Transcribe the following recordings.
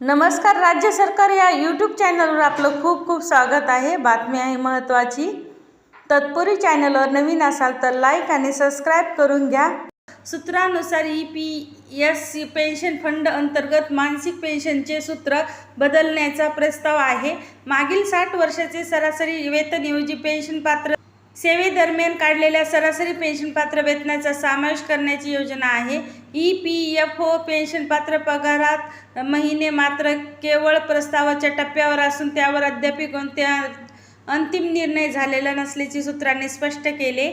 नमस्कार राज्य सरकार या यूट्यूब चॅनलवर आपलं खूप खूप स्वागत आहे. बातमी आहे महत्त्वाची तत्पूर्वी चॅनलवर नवीन असाल तर लाईक आणि सबस्क्राईब करून घ्या. सूत्रानुसार E P S C pension fund अंतर्गत मानसिक पेन्शनचे सूत्र बदलण्याचा प्रस्ताव आहे. मागील साठ वर्षाचे सरासरी वेतनऐवजी पेन्शन पात्र सेवेदरम्यान काढलेल्या सरासरी पेन्शन पात्र वेतनाचा समावेश करण्याची योजना आहे. E P F O pension पात्र पगारात महिने मात्र केवळ प्रस्तावाच्या टप्प्यावर असून त्यावर अद्याप कोणत्या अंतिम निर्णय झालेला नसल्याचे सूत्रांनी स्पष्ट केले.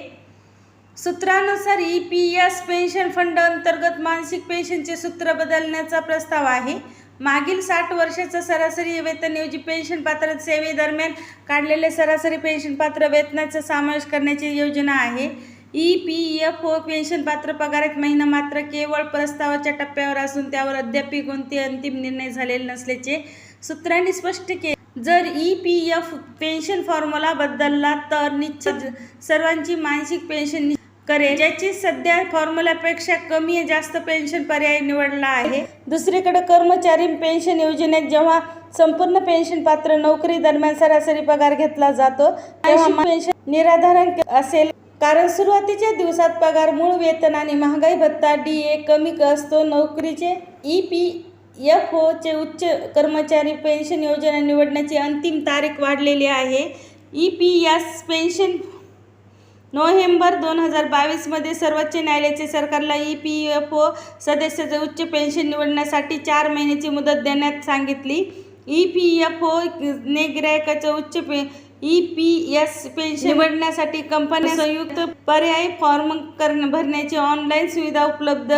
सूत्रानुसार E P S pension fund अंतर्गत मानसिक पेन्शनचे सूत्र बदलण्याचा प्रस्ताव आहे. मागील साठ वर्षाचं सरासरी वेतनऐवजी पेन्शन पात्र सेवेदरम्यान काढलेले सरासरी पेन्शन पात्र वेतनाचा समावेश करण्याची योजना आहे. E P F O pension पात्र पगारात महिना मात्र केवळ प्रस्तावाच्या टप्प्यावर असून त्यावर अद्याप कोणते अंतिम निर्णय झालेले नसल्याचे सूत्रांनी स्पष्ट केले. जर E P F pension formula बदलला तर निश्चित सर्वांची मानसिक पेन्शन करेल ज्याची सध्या फॉर्म्युलापेक्षा कमी जास्त पेन्शन पर्याय निवडला आहे. दुसरीकडे कर्मचारी पेन्शन योजनेत जेव्हा संपूर्ण पेन्शन पात्र नोकरी दरम्यान सरासरी पगार घेतला जातो तेव्हा पेन्शन निराधारण असेल. कारण सुरुवातीच्या दिवसात पगार मूळ वेतन आणि महागाई भत्ता डी ए कमी असतो. नोकरीचे ई पी एफ ओचे उच्च कर्मचारी पेन्शन योजना निवडण्याची अंतिम तारीख वाढलेली आहे. E P S pension November दोन हजार बावीसमध्ये सर्वोच्च न्यायालयाचे सरकारला ई पी एफ ओ सदस्याचे उच्च पेन्शन निवडण्यासाठी चार महिन्याची मुदत देण्यात सांगितली. ई पी एफ ओ ने गिरायकाचं उच्च पे ई पी एस पेन्शन निवडण्यासाठी कंपन्या संयुक्त पर्याय फॉर्म करण भरण्याची ऑनलाईन सुविधा उपलब्ध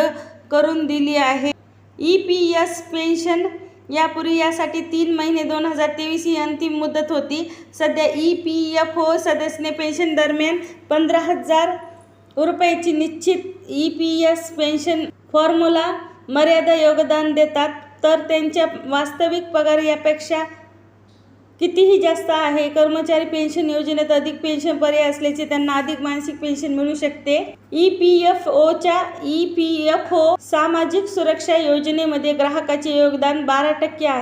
करून दिली आहे. ई पी एस पेन्शन यापूर्वी यासाठी तीन महिने दोन हजार तेवीस ही अंतिम मुदत होती. सध्या ई पी एफ ओ सदस्यने पेन्शन दरम्यान पंधरा हजार रुपयाची निश्चित E P S pension formula मर्यादा योगदान देतात. तर त्यांच्या वास्तविक पगार यापेक्षा कितीही जास्त आहे कर्मचारी पेन्शन योजनेत अधिक पेन्शन पर्याय असल्याचे त्यांना अधिक मानसिक पेन्शन मिळू शकते. ई पी एफ ओच्या ई पी एफ ओ सामाजिक सुरक्षा योजनेमध्ये ग्राहकाचे योगदान बारा टक्के आहे.